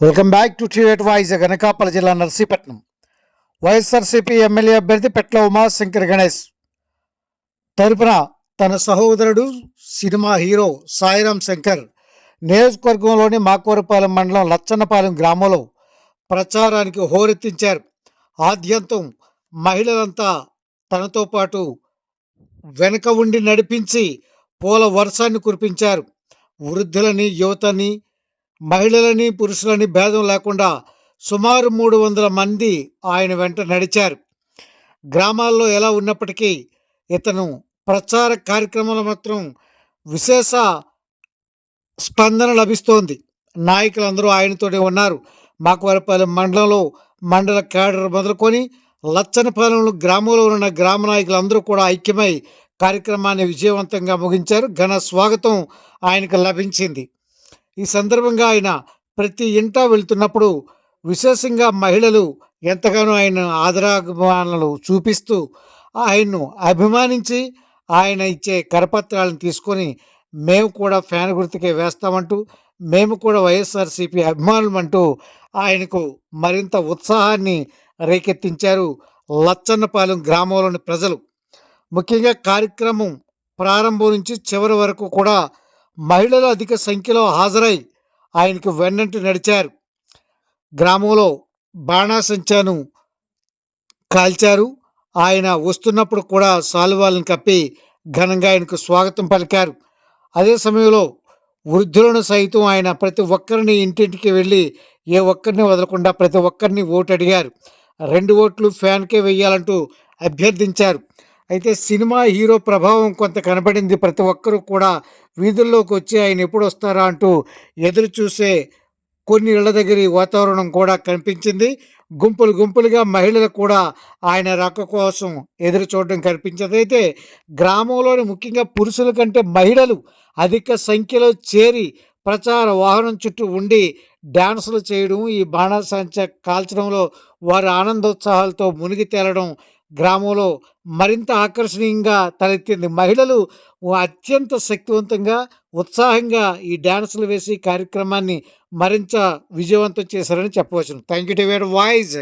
Welcome back to టీవేట్ voice గనకాపల్లి జిల్లా Narsipatnam YSRCP MLA అభ్యర్థి పెట్ల ఉమాశంకర్ గణేష్ తరపున తన సహోదరుడు సినిమా హీరో సాయిరాం శంకర్ నియోజకవర్గంలోని మాకూరపాలెం మండలం లచ్చన్నపాలెం గ్రామంలో ప్రచారానికి హోరెత్తించారు ఆద్యంతం మహిళలంతా తనతో పాటు వెనక ఉండి నడిపించి పూల వర్షాన్ని కురిపించారు వృద్ధులని యువతని మహిళలని పురుషులని భేదం లేకుండా సుమారు మూడు వందల మంది ఆయన వెంట నడిచారు. గ్రామాల్లో ఎలా ఉన్నప్పటికీ ఇతను ప్రచార కార్యక్రమంలో మాత్రం విశేష స్పందన లభిస్తోంది. నాయకులందరూ ఆయనతోనే ఉన్నారు. మాకవరపాలెం మండలంలో మండల కేడర్ మొదలుకొని లచ్చనపాలెంలో గ్రామంలో ఉన్న గ్రామ నాయకులందరూ కూడా ఐక్యమై కార్యక్రమాన్ని విజయవంతంగా ముగించారు. ఘన స్వాగతం ఆయనకు లభించింది. ఈ సందర్భంగా ఆయన ప్రతి ఇంటా వెళ్తున్నప్పుడు విశేషంగా మహిళలు ఎంతగానో ఆయన ఆదరాభిమానాలు చూపిస్తూ ఆయన్ను అభిమానించి ఆయన ఇచ్చే కరపత్రాలను తీసుకొని మేము కూడా ఫ్యాన్ గుర్తుకే వేస్తామంటూ మేము కూడా వైఎస్ఆర్సీపీ అభిమానులమంటూ ఆయనకు మరింత ఉత్సాహాన్ని రేకెత్తించారు లచ్చన్నపాలెం గ్రామంలోని ప్రజలు. ముఖ్యంగా కార్యక్రమం ప్రారంభం నుంచి చివరి వరకు కూడా మహిళలు అధిక సంఖ్యలో హాజరై ఆయనకు వెన్నంటి నడిచారు. గ్రామంలో బాణాసంచాను కాల్చారు. ఆయన వస్తున్నప్పుడు కూడా సాలువాలను కప్పి ఘనంగా ఆయనకు స్వాగతం పలికారు. అదే సమయంలో వృద్ధులను సైతం ఆయన ప్రతి ఒక్కరిని ఇంటింటికి వెళ్ళి ఏ ఒక్కరిని వదలకుండా ప్రతి ఒక్కరిని ఓటు అడిగారు రెండు ఓట్లు ఫ్యాన్కే వెయ్యాలంటూ అభ్యర్థించారు. అయితే సినిమా హీరో ప్రభావం కొంత కనబడింది. ప్రతి ఒక్కరూ కూడా వీధుల్లోకి వచ్చి ఆయన ఎప్పుడు వస్తారా అంటూ ఎదురు చూసే కొన్ని ఇళ్ళ దగ్గర ఈ వాతావరణం కూడా కనిపించింది. గుంపులు గుంపులుగా మహిళలు కూడా ఆయన రాక కోసం ఎదురు చూడడం కనిపించదు. అయితే గ్రామంలోని ముఖ్యంగా పురుషుల కంటే మహిళలు అధిక సంఖ్యలో చేరి ప్రచార వాహనం చుట్టూ ఉండి డ్యాన్సులు చేయడం ఈ బాణాసంచ కాల్చడంలో వారి ఆనందోత్సాహాలతో మునిగి తేలడం గ్రామంలో మరింత ఆకర్షణీయంగా తలెత్తింది. మహిళలు అత్యంత శక్తివంతంగా ఉత్సాహంగా ఈ డ్యాన్సులు వేసి కార్యక్రమాన్ని మరింత విజయవంతం చేశారని చెప్పవచ్చును. Thank you to where voice